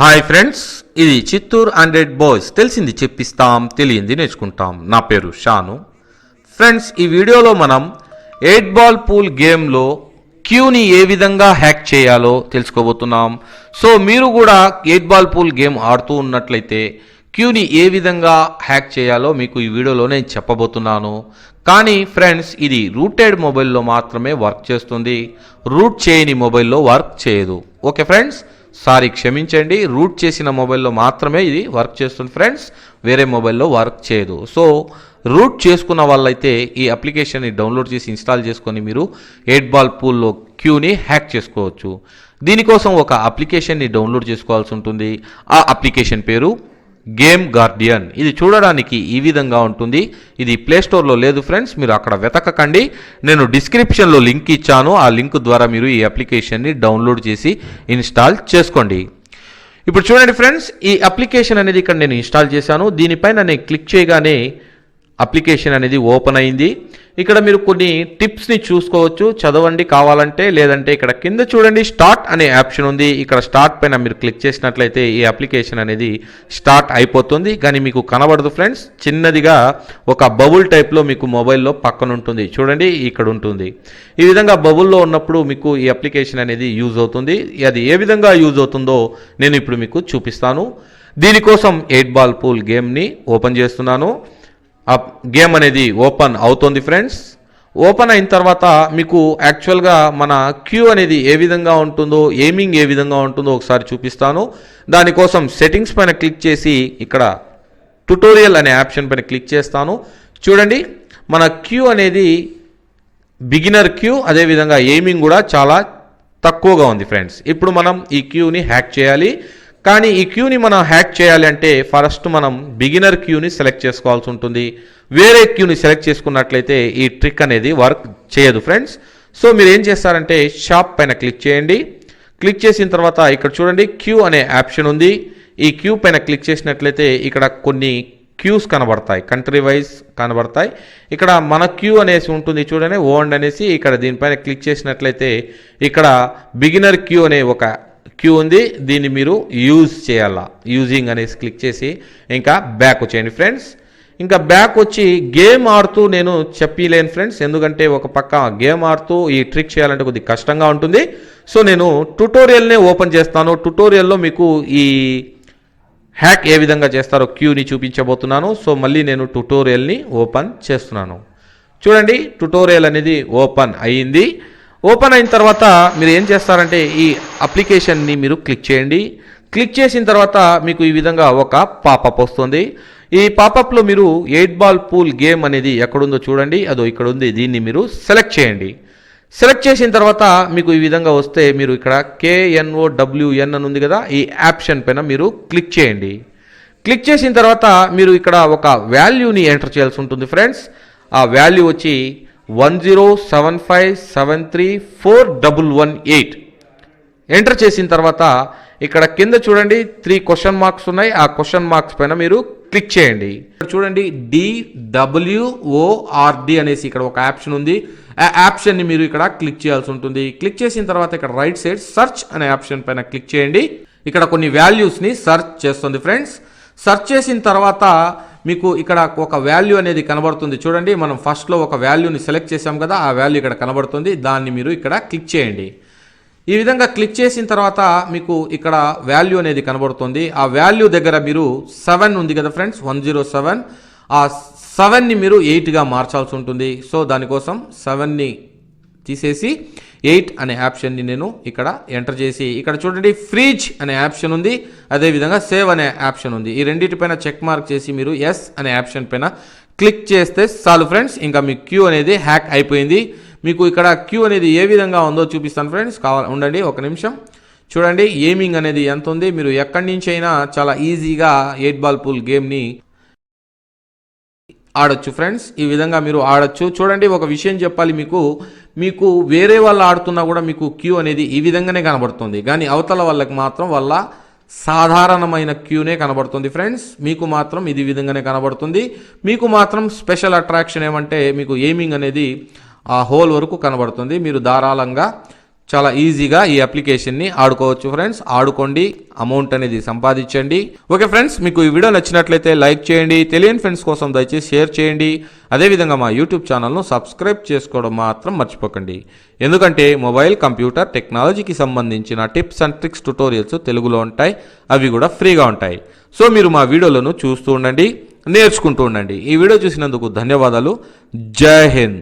Hi friends ఇది Chittoor hundred boys. తెలిసింది చెప్పిస్తాం తెలియంది నేర్చుకుంటాం. నా పేరు షాను. ఫ్రెండ్స్ ఈ వీడియోలో మనం ఎయిట్ బాల్ పూల్ గేమ్లో క్యూని ఏ విధంగా హ్యాక్ చేయాలో తెలుసుకోబోతున్నాం. సో మీరు కూడా ఎయిట్ బాల్ పూల్ గేమ్ ఆడుతూ ఉన్నట్లయితే క్యూని ఏ విధంగా హ్యాక్ చేయాలో మీకు ఈ వీడియోలో నేను చెప్పబోతున్నాను. కానీ ఫ్రెండ్స్ ఇది రూటెడ్ మొబైల్లో మాత్రమే వర్క్ చేస్తుంది. రూట్ చేయని మొబైల్లో వర్క్ చేయదు. ఓకే ఫ్రెండ్స్ సారీ క్షమించండి రూట్ చేసిన మొబైల్లో మాత్రమే ఇది వర్క్ చేస్తుంది ఫ్రెండ్స్ వేరే మొబైల్లో వర్క్ చేయదు. సో రూట్ చేసుకున్న వాళ్ళైతే ఈ అప్లికేషన్ని డౌన్లోడ్ చేసి ఇన్స్టాల్ చేసుకొని మీరు ఎయిట్ బాల్ పూల్లో క్యూని హ్యాక్ చేసుకోవచ్చు. దీనికోసం ఒక అప్లికేషన్ని డౌన్లోడ్ చేసుకోవాల్సి ఉంటుంది. ఆ అప్లికేషన్ పేరు గేమ్ గార్డియన్ ఇది చూడడానికి ఈ విధంగా ఉంటుంది. ఇది ప్లే స్టోర్లో లేదు ఫ్రెండ్స్ మీరు అక్కడ వెతకకండి. నేను డిస్క్రిప్షన్లో లింక్ ఇచ్చాను. ఆ లింక్ ద్వారా మీరు ఈ అప్లికేషన్ని డౌన్లోడ్ చేసి ఇన్స్టాల్ చేసుకోండి. ఇప్పుడు చూడండి ఫ్రెండ్స్ ఈ అప్లికేషన్ అనేది ఇక్కడ నేను ఇన్స్టాల్ చేశాను. దీనిపైన నేను క్లిక్ చేయగానే అప్లికేషన్ అనేది ఓపెన్ అయింది. ఇక్కడ మీరు కొన్ని టిప్స్ని చూసుకోవచ్చు. చదవండి కావాలంటే లేదంటే ఇక్కడ కింద చూడండి స్టార్ట్ అనే ఆప్షన్ ఉంది. ఇక్కడ స్టార్ట్ పైన మీరు క్లిక్ చేసినట్లయితే ఈ అప్లికేషన్ అనేది స్టార్ట్ అయిపోతుంది. కానీ మీకు కనబడదు ఫ్రెండ్స్. చిన్నదిగా ఒక బబుల్ టైప్లో మీకు మొబైల్లో పక్కన ఉంటుంది. చూడండి ఇక్కడ ఉంటుంది. ఈ విధంగా బబుల్లో ఉన్నప్పుడు మీకు ఈ అప్లికేషన్ అనేది యూజ్ అవుతుంది. అది ఏ విధంగా యూజ్ అవుతుందో నేను ఇప్పుడు మీకు చూపిస్తాను. దీనికోసం ఎయిట్ బాల్ పూల్ గేమ్ని ఓపెన్ చేస్తున్నాను. ఆ గేమ్ అనేది ఓపెన్ అవుతుంది ఫ్రెండ్స్. ఓపెన్ అయిన తర్వాత మీకు యాక్చువల్గా మన క్యూ అనేది ఏ విధంగా ఉంటుందో ఏమింగ్ ఏ విధంగా ఉంటుందో ఒకసారి చూపిస్తాను. దానికోసం సెట్టింగ్స్ పైన క్లిక్ చేసి ఇక్కడ ట్యుటోరియల్ అనే ఆప్షన్ పైన క్లిక్ చేస్తాను. చూడండి మన క్యూ అనేది బిగినర్ క్యూ అదేవిధంగా ఎయిమింగ్ కూడా చాలా తక్కువగా ఉంది ఫ్రెండ్స్. ఇప్పుడు మనం ఈ క్యూని హ్యాక్ చేయాలి. కానీ ఈ క్యూని మనం హ్యాక్ చేయాలి అంటే ఫస్ట్ మనం బిగినర్ క్యూని సెలెక్ట్ చేసుకోవాల్సి ఉంటుంది. వేరే క్యూని సెలెక్ట్ చేసుకున్నట్లయితే ఈ ట్రిక్ అనేది వర్క్ చేయదు ఫ్రెండ్స్. సో మీరు ఏం చేస్తారంటే షాప్ పైన క్లిక్ చేయండి. క్లిక్ చేసిన తర్వాత ఇక్కడ చూడండి క్యూ అనే ఆప్షన్ ఉంది. ఈ క్యూ పైన క్లిక్ చేసినట్లయితే ఇక్కడ కొన్ని క్యూస్ కనబడతాయి. కంట్రీ వైజ్ కనబడతాయి. ఇక్కడ మన క్యూ అనేసి ఉంటుంది చూడండి ఓండ్ అనేసి ఇక్కడ దీనిపైన క్లిక్ చేసినట్లయితే ఇక్కడ బిగినర్ క్యూ అనే ఒక క్యూ ఉంది దీన్ని మీరు యూజ్ చేయాలా? యూజింగ్ అనేసి క్లిక్ చేసి ఇంకా బ్యాక్ వచ్చేయండి ఫ్రెండ్స్. ఇంకా బ్యాక్ వచ్చి గేమ్ ఆడుతూ నేను చెప్పలేను ఫ్రెండ్స్ ఎందుకంటే ఒక పక్క గేమ్ ఆడుతూ ఈ ట్రిక్ చేయాలంటే కొద్దిగా కష్టంగా ఉంటుంది. సో నేను ట్యుటోరియల్నే ఓపెన్ చేస్తాను. ట్యుటోరియల్లో మీకు ఈ హ్యాక్ ఏ విధంగా చేస్తారో క్యూని చూపించబోతున్నాను. సో మళ్ళీ నేను ట్యుటోరియల్ని ఓపెన్ చేస్తున్నాను. చూడండి ట్యుటోరియల్ అనేది ఓపెన్ అయ్యింది ఓపెన్ అయిన తర్వాత మీరు ఏం చేస్తారంటే ఈ అప్లికేషన్ని మీరు క్లిక్ చేయండి. క్లిక్ చేసిన తర్వాత మీకు ఈ విధంగా ఒక పాపప్ వస్తుంది. ఈ పాపప్లో మీరు ఎయిట్ బాల్ పూల్ గేమ్ అనేది ఎక్కడుందో చూడండి. అదో ఇక్కడ ఉంది. దీన్ని మీరు సెలెక్ట్ చేయండి. సెలెక్ట్ చేసిన తర్వాత మీకు ఈ విధంగా వస్తే మీరు ఇక్కడ కేఎన్ఓ డబ్ల్యూఎన్ అని ఉంది కదా ఈ ఆప్షన్ పైన మీరు క్లిక్ చేయండి. క్లిక్ చేసిన తర్వాత మీరు ఇక్కడ ఒక వాల్యూని ఎంటర్ చేయాల్సి ఉంటుంది ఫ్రెండ్స్. ఆ వాల్యూ వచ్చి one zero seven five seven three four double one eight enter చేసిన తర్వాత ఇక్కడ కింద చూడండి త్రీ క్వశ్చన్ మార్క్స్ ఉన్నాయి. ఆ క్వశ్చన్ మార్క్స్ పైన మీరు క్లిక్ చేయండి. ఇక్కడ చూడండి డిడబ్ల్యూఓఆర్డి అనేసి ఇక్కడ ఒక ఆప్షన్ ఉంది. ఆ ఆప్షన్ని మీరు ఇక్కడ క్లిక్ చేయాల్సి ఉంటుంది. క్లిక్ చేసిన తర్వాత ఇక్కడ రైట్ సైడ్ సర్చ్ అనే ఆప్షన్ పైన క్లిక్ చేయండి. ఇక్కడ కొన్ని వాల్యూస్ని సెర్చ్ చేస్తుంది ఫ్రెండ్స్. సర్చ్ చేసిన తర్వాత మీకు ఇక్కడ ఒక వాల్యూ అనేది కనబడుతుంది. చూడండి మనం ఫస్ట్లో ఒక వాల్యూని సెలెక్ట్ చేసాం కదా ఆ వాల్యూ ఇక్కడ కనబడుతుంది. దాన్ని మీరు ఇక్కడ క్లిక్ చేయండి. ఈ విధంగా క్లిక్ చేసిన తర్వాత మీకు ఇక్కడ వాల్యూ అనేది కనబడుతుంది. ఆ వాల్యూ దగ్గర మీరు సెవెన్ ఉంది కదా ఫ్రెండ్స్ వన్ జీరో సెవెన్ ఆ సెవెన్ని మీరు ఎయిట్గా మార్చాల్సి ఉంటుంది. సో దానికోసం సెవెన్ని తీసేసి ఎయిట్ అనే ఆప్షన్ని నేను ఇక్కడ ఎంటర్ చేసి ఇక్కడ చూడండి ఫ్రీజ్ అనే ఆప్షన్ ఉంది అదేవిధంగా సేవ్ అనే ఆప్షన్ ఉంది. ఈ రెండింటిపైన చెక్ మార్క్ చేసి మీరు ఎస్ అనే ఆప్షన్ పైన క్లిక్ చేస్తే చాలు ఫ్రెండ్స్. ఇంకా మీ క్యూ అనేది హ్యాక్ అయిపోయింది. మీకు ఇక్కడ క్యూ అనేది ఏ విధంగా ఉందో చూపిస్తాను ఫ్రెండ్స్. కావాలి ఉండండి ఒక నిమిషం. చూడండి ఏమింగ్ అనేది ఎంత ఉంది? మీరు ఎక్కడి నుంచి అయినా చాలా ఈజీగా ఎయిట్ బాల్ పూల్ గేమ్ని ఆడొచ్చు ఫ్రెండ్స్ ఈ విధంగా మీరు ఆడొచ్చు. చూడండి ఒక విషయం చెప్పాలి మీకు. మీకు వేరే వాళ్ళు ఆడుతున్నా కూడా మీకు క్యూ అనేది ఈ విధంగానే కనబడుతుంది. కానీ అవతల వాళ్ళకి మాత్రం వాళ్ళ సాధారణమైన క్యూనే కనబడుతుంది ఫ్రెండ్స్. మీకు మాత్రం ఇది విధంగానే కనబడుతుంది. మీకు మాత్రం స్పెషల్ అట్రాక్షన్ ఏమంటే మీకు ఎయిమింగ్ అనేది ఆ హోల్ వరకు కనబడుతుంది. మీరు ధారాళంగా చాలా ఈజీగా ఈ అప్లికేషన్ని ఆడుకోవచ్చు ఫ్రెండ్స్ ఆడుకోండి అమౌంట్ అనేది సంపాదించండి. ఓకే ఫ్రెండ్స్ మీకు ఈ వీడియో నచ్చినట్లయితే లైక్ చేయండి తెలియని ఫ్రెండ్స్ కోసం దయచేసి షేర్ చేయండి. అదేవిధంగా మా యూట్యూబ్ ఛానల్ను సబ్స్క్రైబ్ చేసుకోవడం మాత్రం మర్చిపోకండి. ఎందుకంటే మొబైల్ కంప్యూటర్ టెక్నాలజీకి సంబంధించిన టిప్స్ అండ్ ట్రిక్స్ ట్యుటోరియల్స్ తెలుగులో ఉంటాయి అవి కూడా ఫ్రీగా ఉంటాయి. సో మీరు మా వీడియోలను చూస్తూ ఉండండి నేర్చుకుంటూ ఉండండి. ఈ వీడియో చూసినందుకు ధన్యవాదాలు. జై హింద్.